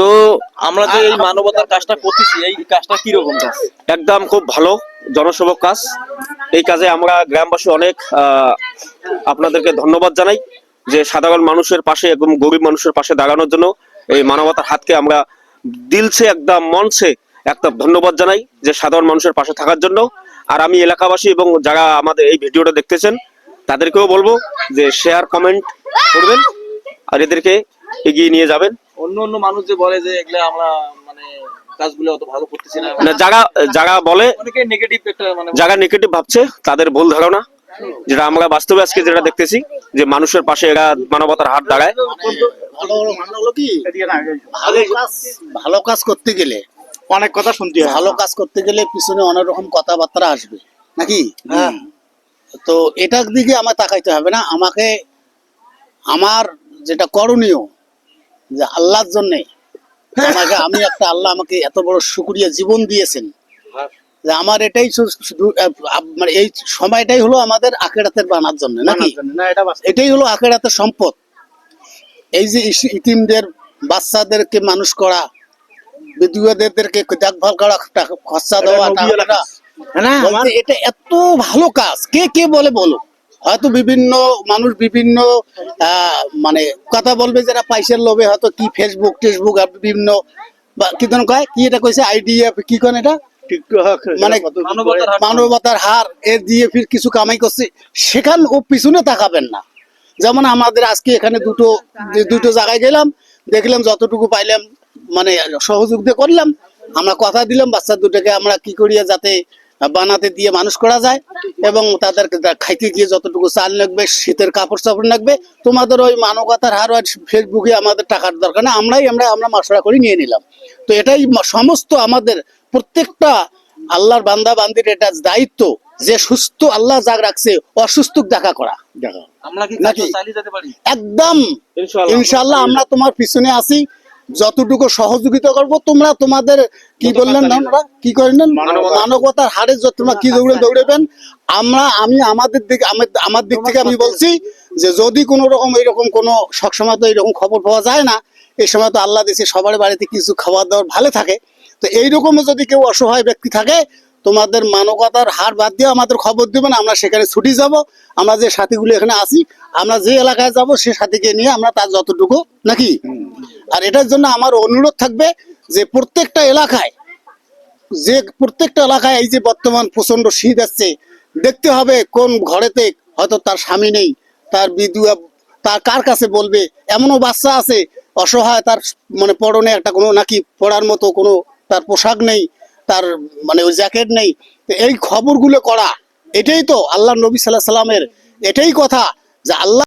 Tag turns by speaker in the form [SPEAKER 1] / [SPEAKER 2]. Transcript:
[SPEAKER 1] তো আমরা যে এই মানবতার কাজটা করতেছি এই কাজটা কীরকম কাজ?
[SPEAKER 2] একদম খুব ভালো জনসেবক কাজ। এই কাজে আমরা গ্রামবাসী অনেক আহ, আপনাদেরকে ধন্যবাদ জানাই যে সাধারণ মানুষের পাশে একদম গরিব মানুষের পাশে দাঁড়ানোর জন্য এই মানবতার হাতকে আমরা দিলছে একদম মনছে একটা ধন্যবাদ জানাই যে সাধারণ মানুষের পাশে থাকার জন্য। আর আমি এলাকাবাসী এবং যারা আমাদের এই ভিডিওটা দেখতেছেন তাদেরকেও বলব যে শেয়ার কমেন্ট করবেন আর এদেরকে এগিয়ে নিয়ে যাবেন।
[SPEAKER 1] অন্য অন্য মানুষ যে বলে যে এগুলা আমরা মানে কাজগুলো অত ভালো করতেছি না।
[SPEAKER 2] না, যারা যারা বলে
[SPEAKER 1] অনেকে নেগেটিভ একটা মানে
[SPEAKER 2] যারা নেগেটিভ ভাবছে তাদের ভুল ধারণা। যেটা আমরা বাস্তবে আজকে যেটা দেখতেছি যে মানুষের পাশে এরা মানবতার হাত দাঁড়ায়।
[SPEAKER 3] ভালো মানে হলো কি? ভালো কাজ ভালো কাজ করতে গেলে
[SPEAKER 4] অনেক কথা শুনতে হয়।
[SPEAKER 3] ভালো কাজ করতে গেলে পিছনে অনেক রকম কথাবার্তা আসবে নাকি? হ্যাঁ। তো এটার দিকে আমার তাকাইতে হবে না। আমাকে আমার যেটা করণীয় যে আল্লাহর জন্য আমাকে আমি একটা আল্লাহ আমাকে এত বড় শুকরিয়া জীবন দিয়েছেন। যে আমার এটাই মানে এই সময়টাই হলো আমাদের আখেরাতের বানার জন্য নাকি। এটাই হলো আখেরাতের সম্পদ। এই যে ইতিমদের বাচ্চাদেরকে মানুষ করা বিধবাদেরকে দেখভাল করা খরচা দেওয়া বলতে এটা এত ভালো কাজ। কে কে বলে বলো? হয়তো বিভিন্ন মানুষ বিভিন্ন মানে কথা বলবে যারা পয়সার লোভে হয়তো কি ফেসবুক টেসবুক আর বিভিন্ন কি ধরনের কয় কি এটা কইছে আইডিয়া কি কোন এটা? মানে
[SPEAKER 1] মানবতার
[SPEAKER 3] হার। এর দিয়ে ফির কিছু কামাই করছে। সেখান ও পিছনে তাকাবেন না। যেমন আমাদের আজকে এখানে দুটো দুটো জায়গায় গেলাম দেখলাম যতটুকু পাইলাম মানে সহযোগ দিয়ে করলাম আমরা কথা দিলাম বাচ্চা দুটোকে আমরা কি করিয়া যাতে বানাতে দিয়ে মানুষ করা যায় এবং তাদের খাইতে গিয়ে যতটুকু চাল লাগবে শীতের কাপড় চাপড় লাগবে তোমাদের ওই মানবতার হার আর ফেসবুকে আমাদের টাকার দরকার না আমরাই আমরা আমরা মশলা করে নিয়ে নিলাম। তো এটাই সমস্ত আমাদের প্রত্যেকটা আল্লাহর বান্দা বান্দির এটা দায়িত্ব যে সুস্থ আল্লাহ জাগ রাখছে অসুস্থ দেখা করা।
[SPEAKER 4] দেখো।
[SPEAKER 1] আমরা কি
[SPEAKER 3] নাকি?
[SPEAKER 1] চালিয়ে যেতে পারি?
[SPEAKER 3] একদম।
[SPEAKER 2] ইনশাআল্লাহ।
[SPEAKER 3] ইনশাল্লাহ আমরা তোমার পিছনে আছি। যতটুকু সহযোগিতা করব তোমরা তোমাদের কি বললেন কি
[SPEAKER 4] মানবতা।
[SPEAKER 3] মানবতার হারে যত তোমরা কি দৌড়ে দৌড়েবেন আমরা আমি আমাদের দিকে আমার- দিক থেকে আমি বলছি যে যদি কোনো রকম এরকম কোনো সবসময় তো এরকম খবর পাওয়া যায় না এই সময় তো আল্লাহ দেশে সবার বাড়িতে কিছু খাবার দাবার ভালো থাকে। তো এইরকম যদি কেউ অসহায় ব্যক্তি থাকে তোমাদের মানবতার হার বাদ দিয়ে আমাদের খবর দিবেন আমরা সেখানে ছুটি যাব আমরা যে সাথীগুলো এখানে আছি আমরা যে এলাকায় যাব সে সাথীকে নিয়ে আমরা তার যতটুকু নাকি? আর এটার জন্য আমার অনুরোধ থাকবে যে প্রত্যেকটা এলাকায়, যে প্রত্যেকটা এলাকায় এই যে বর্তমান প্রচণ্ড শীত আসছে, দেখতে হবে কোন ঘরেতে হয়তো তার স্বামী নেই, তার বিধুয়া তার কার কাছে বলবে, এমনও বাচ্চা আছে, অসহায়, তার মানে পরনে একটা কোনো নাকি পড়ার মতো কোনো তার পোশাক নেই, তার মানে ওই জ্যাকেট নেই এই খবরগুলো করা, এটাই তো আল্লাহ নবী সাল্লাহ সাল্লামের এটাই কথা, যে আল্লাহ